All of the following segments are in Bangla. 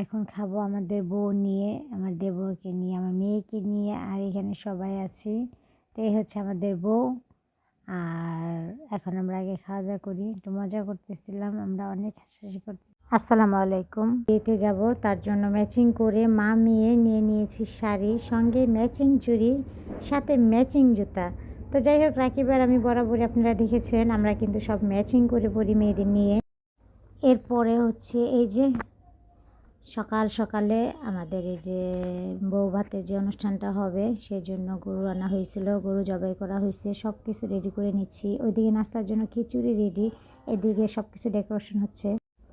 এখন খাব আমাদের বউ নিয়ে, আমার দেবরকে নিয়ে, আমার মেয়েকে নিয়ে, আর এখানে সবাই আছি। তো এই হচ্ছে আমাদের বউ। আর এখন আমরা আগে খাওয়া দাওয়া করি। একটু মজা করতেছিলাম, আমরা অনেক হাসাহাসি করতে আসসালামু আলাইকুম। বিয়েতে যাব, তার জন্য ম্যাচিং করে মা মেয়ে নিয়ে নিয়েছি শাড়ি, সঙ্গে ম্যাচিং চুড়ি, সাথে ম্যাচিং জুতা। তো যাই হোক রাকিবার আমি বরাবরই আপনারা দেখেছেন, আমরা কিন্তু সব ম্যাচিং করে পড়ি মেয়েদের নিয়ে। এরপরে হচ্ছে এই যে সকাল সকালে আমাদের এই যে বউ ভাতের যে অনুষ্ঠানটা হবে সেই জন্য গরু আনা হয়েছিল, গরু জবাই করা হয়েছে সব কিছু রেডি করে নিচ্ছি। ওইদিকে নাস্তার জন্য খিচুড়ি রেডি এদিকে সব কিছু ডেকোরেশন হচ্ছে।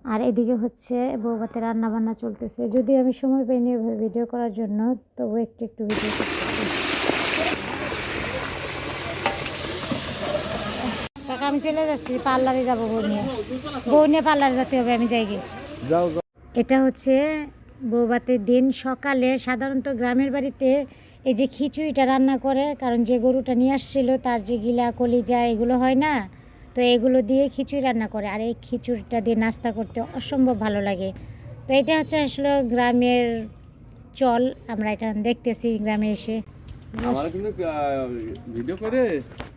আর এদিকে হচ্ছে বউ রান্না বান্না চলতেছে। যদি আমি সময় পাইনি ভিডিও করার জন্য তবু একটু একটু ভিডিও করতেছি। আমি চলে যাচ্ছি, পার্লারে যাব বউ নিয়ে। বউ নিয়ে পার্লারে যেতে হবে, আমি যাই গিয়ে। এটা হচ্ছে বৌভাতের দিন সকালে সাধারণত গ্রামের বাড়িতে এই যে খিচুড়িটা রান্না করে কারণ যে গরুটা নিয়ে আসছিল তার যে গিলা কলিজা এগুলো হয় না তো এগুলো দিয়ে খিচুড়ি রান্না করে। আর এই খিচুড়িটা দিয়ে নাস্তা করতে অসম্ভব ভালো লাগে। তো এটা হচ্ছে আসলে গ্রামের চল আমরা এটা দেখতেছি গ্রামে এসে। আমার কিন্তু ভিডিও করে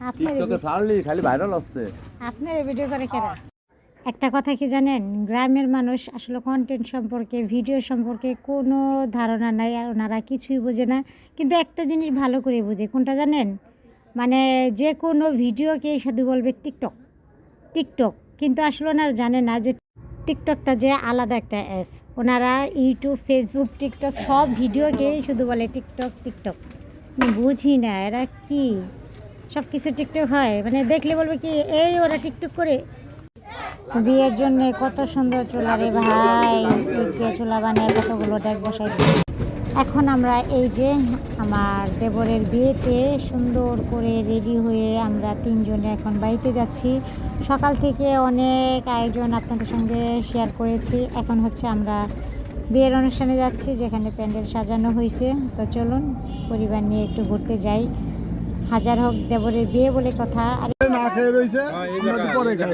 আপনার টিকটকে ছাড়লি খালি ভাইরাল হচ্ছে। আপনার ভিডিও করে কেনা একটা কথা কি জানেন? গ্রামের মানুষ আসলে কন্টেন্ট সম্পর্কে ভিডিও সম্পর্কে কোনো ধারণা নাই আর ওনারা কিছুই বোঝে না। কিন্তু একটা জিনিস ভালো করে বোঝে, কোনটা জানেন? মানে যে কোনো ভিডিওকে শুধু বলবে টিকটক টিকটক কিন্তু আসলে ওনারা জানে না যে টিকটকটা যে আলাদা একটা অ্যাপ ওনারা ইউটিউব ফেসবুক টিকটক সব ভিডিওকেই শুধু বলে টিকটক টিকটক বুঝি না, এরা কি? সব কিছু টিকটক হয়। মানে দেখলে বলবে কি, এই ওরা টিকটক করে। বিয়ের জন্য কত সুন্দর চুলা রে ভাই। দিয়ে চুলা বানিয়ে কতগুলো ডেক বসাই এখন আমরা এই যে আমার দেবরের বিয়েতে সুন্দর করে রেডি হয়ে আমরা তিনজনে এখন বাড়িতে যাচ্ছি। সকাল থেকে অনেক আয়োজন আপনাদের সঙ্গে শেয়ার করেছি। এখন হচ্ছে আমরা বিয়ের অনুষ্ঠানে যাচ্ছি, যেখানে প্যান্ডেল সাজানো হয়েছে। তো চলুন, পরিবার নিয়ে একটু ঘুরতে যাই। হাজার হোক দেবরের বিয়ে বলে কথা। না খেয়ে রয়েছে আমরা একটু পরে খাই।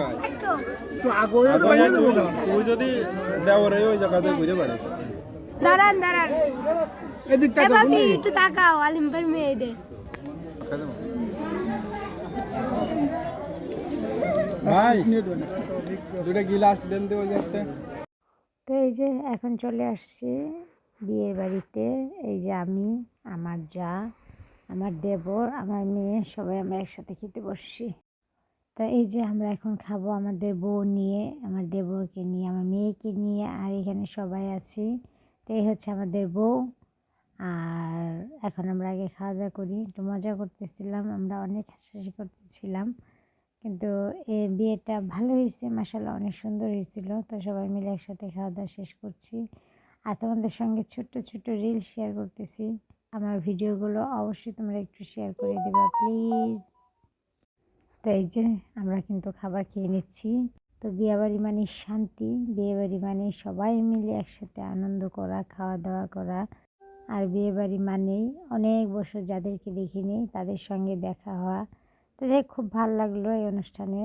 তো আগে হয়ে। তুই যদি দেওয়ারে ওই জায়গাতে ঘুরে দাঁড়ান দাঁড়ান। এদিক একটু তাকাও আলিমবার মেয়েদের ভাই নিয়ে গিলাস দেন দে ওই তো এই যে এখন চলে আসছি বিয়ের বাড়িতে। এই যে আমি আমার যা। আমার দেবর, আমার মেয়ে, সবাই আমরা একসাথে খেতে বসছি। তো এই যে আমরা এখন খাব আমাদের বউ নিয়ে, আমার দেবরকে নিয়ে, আমার মেয়েকে নিয়ে, আর এখানে সবাই আছি। তো এই হচ্ছে আমাদের বউ। আর এখন আমরা আগে খাওয়া দাওয়া করি। একটু মজা করতেছিলাম, আমরা অনেক হাসাহাসি করতেছিলাম। কিন্তু এ বিয়েটা ভালো হয়েছে মাসাল্লাহ অনেক সুন্দর হয়েছিল। তো সবাই মিলে একসাথে খাওয়া দাওয়া শেষ করছি। আর তোমাদের সঙ্গে ছোট্ট ছোট্ট রিল শেয়ার করতেছি। আমার ভিডিওগুলো অবশ্যই তোমরা একটু শেয়ার করে দেবা প্লিজ তো এই যে আমরা কিন্তু খাবার খেয়ে নিচ্ছি। তো বিয়েবাড়ি মানে শান্তি বিয়েবাড়ি মানে সবাই মিলে একসাথে আনন্দ করা, খাওয়া দাওয়া করা। আর বিয়েবাড়ি মানেই অনেক বছর যাদেরকে দেখিনি, তাদের সঙ্গে দেখা হওয়া। তো যাই খুব ভালো লাগল এই অনুষ্ঠানে।